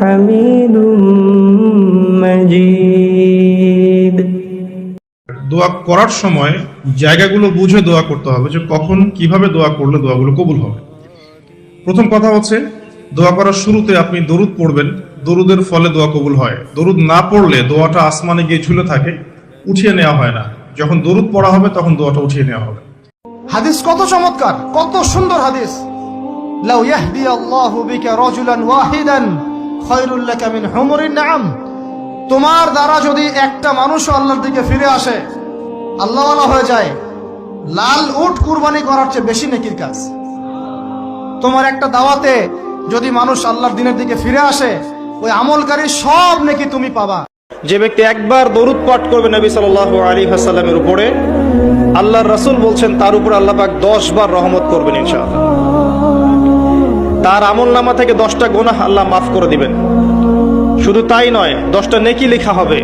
حميد مجيد দোয়া করার সময় জায়গাগুলো বুঝে দোয়া করতে হবে যে কখন কিভাবে দোয়া করলে দোয়াগুলো কবুল হবে প্রথম কথা হচ্ছে দোয়া করার শুরুতে আপনি দরুদ পড়বেন দরুদের ফলে দোয়া কবুল হয় দরুদ না পড়লে দোয়াটা আসমানে গিয়ে ঝুলে থাকে উঠিয়ে নেওয়া হয় না যখন দরুদ পড়া হবে তখন দোয়াটা উঠিয়ে নেওয়া হবে হাদিস কত চমৎকার কত সুন্দর হাদিস লাউ ইয়াহদি আল্লাহু বিকা রাজুলান ওয়াহিদান তোমার দ্বারা যদি একটা মানুষ আল্লাহর দিকে ফিরে আসে, আল্লাহওয়ালা হয়ে যায়। লাল উট কুরবানি করার চেয়ে বেশি নেকির কাজ। তোমার একটা দাওয়াতে যদি মানুষ আল্লাহর দিনের দিকে ফিরে আসে, ওই আমলকারী সব নেকি তুমি পাবা। যে ব্যক্তি একবার দরুদ পাঠ করবে নবী সাল্লাহ আলী হাসাল্লামের উপরে, আল্লাহর রাসূল বলছেন, তার উপর আল্লাহ পাক দশ বার রহমত করবেন ইনশাআল্লাহ। তার আমল নামা থেকে দশটা গোনাহ আল্লাহ মাফ করে দিবেন। শুধু তাই নয়, দশটা নেকি লেখা হবে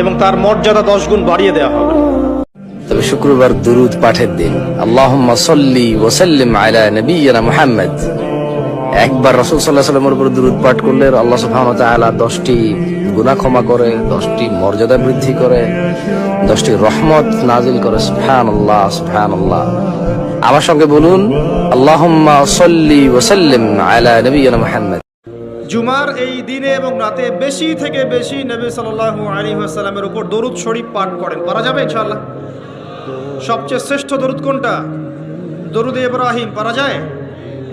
এবং তার মর্যাদা দশ গুণ বাড়িয়ে দেওয়া হবে। তবে শুক্রবার দুরুদ পাঠের দিন। আল্লাহুম্মা সাল্লি ওয়াসাল্লিম আলা নবিয়্যিনা মুহাম্মদ। একবার রসুল সাল্লাল্লাহু আলাইহি ওয়াসাল্লামের উপর দুরুদ পাঠ করলে আল্লাহ সুবহানাহু ওয়া তাআলা 10টি গুনাহ ক্ষমা করে 10টি মর্যাদা বৃদ্ধি করে 10টি রহমত নাজিল করে। সুবহানাল্লাহ সুবহানাল্লাহ। আমার সঙ্গে বলুন, আল্লাহুম্মা সাল্লি ওয়াসাল্লিম আলা নবিয়্যিনা মুহাম্মদ। জুমার এই দিনে এবং রাতে বেশি থেকে বেশি নবী সাল্লাল্লাহু আলাইহি ওয়াসাল্লামের উপর দরুদ শরীফ পাঠ করেন। পারা যাবে ইনশাআল্লাহ। সবচেয়ে শ্রেষ্ঠ দরুদ কোনটা? দরুদ ইব্রাহিম, পারা যায়?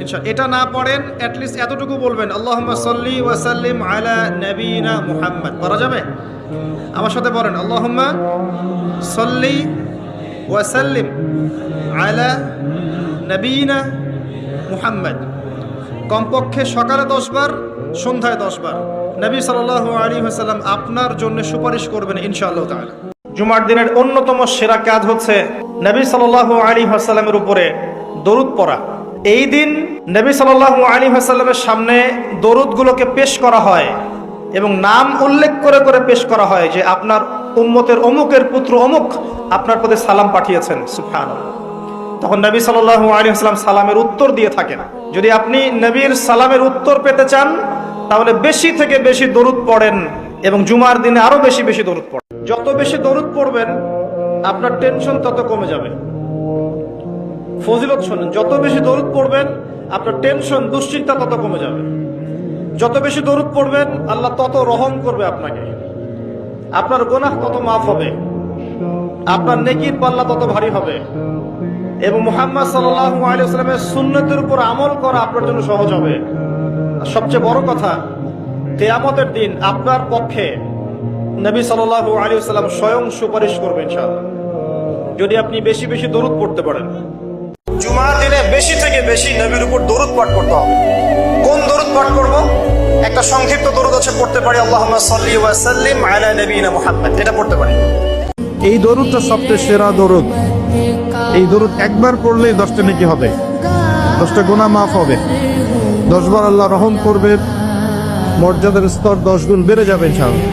ইনশা এটা না পড়েন অ্যাটলিস্ট এতটুকু বলবেন, আল্লাহুম্মা সাল্লি ওয়াসাল্লিম আলা নবিনা মুহাম্মদ। পারা যাবে? আমার সাথে বলেন, আল্লাহুম্মা সাল্লি ওয়াসাল্লিম আলা নবিনা মুহাম্মদ। কমপক্ষে সকালে দশ বার সন্ধ্যায় দশ বার নবী সাল্লাল্লাহু আলী হাসাল্লাম আপনার জন্য সুপারিশ করবেন ইনশাআল্লাহ তাআলা। জুমার দিনের অন্যতম সেরা কাজ হচ্ছে নবী সাল্লাল্লাহু আলী হাসাল্লামের উপরে দরুদ পড়া। এই দিন নবী সাল্লাল্লাহু আলী হাসাল্লামের সামনে দরুদগুলোকে পেশ করা হয় এবং নাম উল্লেখ করে করে পেশ করা হয় যে আপনার উম্মতের অমুকের পুত্র অমুক আপনার প্রতি সালাম পাঠিয়েছেন, সুবহানাল্লাহ। তখন নবী ওয়াসাল্লাম সালামের উত্তর দিয়ে থাকেন। যদি আপনি নবীর সালামের উত্তর পেতে চান, তাহলে বেশি থেকে বেশি দরুদ পড়েন এবং জুমার দিনে আরও বেশি বেশি দরুদ পড়েন। যত বেশি দরুদ পড়বেন, আপনার টেনশন তত কমে যাবে। ফজিলত শোনেন, যত বেশি দরুদ পড়বেন, আপনার টেনশন, দুশ্চিন্তা তত কমে যাবে। যত বেশি দরুদ পড়বেন, আল্লাহ তত রহম করবে আপনাকে। আপনার গোনাহ তত মাফ হবে। আপনার নেকির পাল্লা তত ভারী হবে। এবং মোহাম্মদ ওয়াসাল্লামের সুন্নতের উপর আমল করা আপনার জন্য সহজ হবে। সবচেয়ে বড় কথা, কিয়ামতের দিন আপনার পক্ষে নবী সাল্লাল্লাহু আলাইহি ওয়াসাল্লাম স্বয়ং সুপারিশ করবেন ইনশাআল্লাহ। যদি আপনি বেশি বেশি দরুদ পড়তে পারেন। জুমার দিনে বেশি থেকে বেশি নবীর উপর দরুদ পাঠ করতে হবে। কোন দরুদ পাঠ করব? একটা সংক্ষিপ্ত দরুদ আছে পড়তে পারি আল্লাহুম্মা সাল্লি ওয়া সাল্লিম আলা নবিয়িনা মুহাম্মদ এটা পড়তে পারি এই দরুদটা সবচেয়ে সেরা দরুদ এই দরুদ একবার পড়লেই দশটা নেকি হবে দশটা গুণা মাফ হবে দশবার আল্লাহ রহম করবে মর্যাদার স্তর দশ গুণ বেড়ে যাবে ইনশাআল্লাহ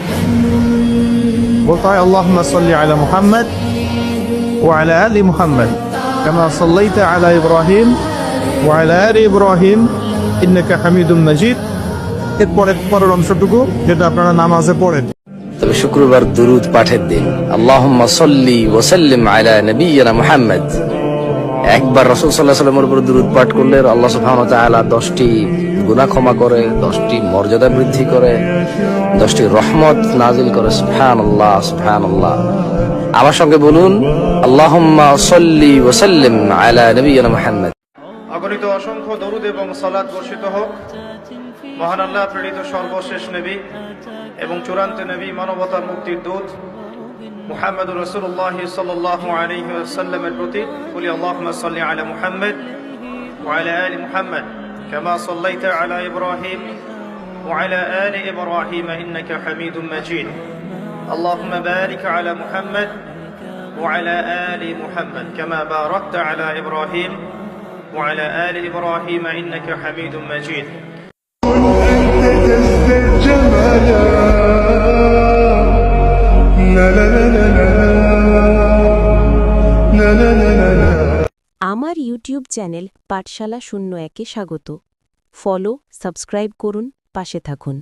বলতে হয় আল্লাহ সাল্লি আলা মুহাম্মদ ও আলা আলি মুহাম্মদ كما صليت على إبراهيم وعلى آل إبراهيم ইন্নাকা হামিদুম মাজিদ এরপরের পরের অংশটুকু যেটা আপনারা নামাজে পড়েন। তবে শুক্রবার দুরুদ পাঠের দিন। আল্লাহুম্মা সল্লি ওয়াসাল্লিম আলা নবিয়্যিনা মুহাম্মদ। একবার রাসূল আলাইহি সাল্লামের উপর দুরুদ পাঠ করলে আল্লাহ সুবহানাহু ওয়া তাআলা 10টি গুনাহ ক্ষমা করে 10টি মর্যাদা বৃদ্ধি করে 10টি রহমত নাজিল করে। সুবহানাল্লাহ সুবহানাল্লাহ। আমার সঙ্গে বলুন, আল্লাহুম্মা সল্লি ওয়াসাল্লিম আলা নবিয়্যিনা মুহাম্মদ। অগণিত অসংখ্য দরুদ এবং সালাদ বর্ষিত হোক মহান আল্লাহ প্রেরিত সর্বশেষ নবী এবং চূড়ান্ত নবী মানবতার মুক্তির দূত মুহাম্মদ রসুল্লাহ সাল্লাহ আলাইহি ওয়াসাল্লামের প্রতি বলি আল্লাহুম্মা সাল্লি আলা মুহাম্মদ وعلى آل محمد كما صليت على إبراهيم وعلى آل إبراهيم إنك حميد مجيد اللهم بارك على محمد وعلى آل محمد كما باركت على إبراهيم وعلى آل إبراهيم إنك حميد مجيد আমার ইউটিউব চ্যানেল পাঠশালা শূন্য একে স্বাগত ফলো সাবস্ক্রাইব করুন পাশে থাকুন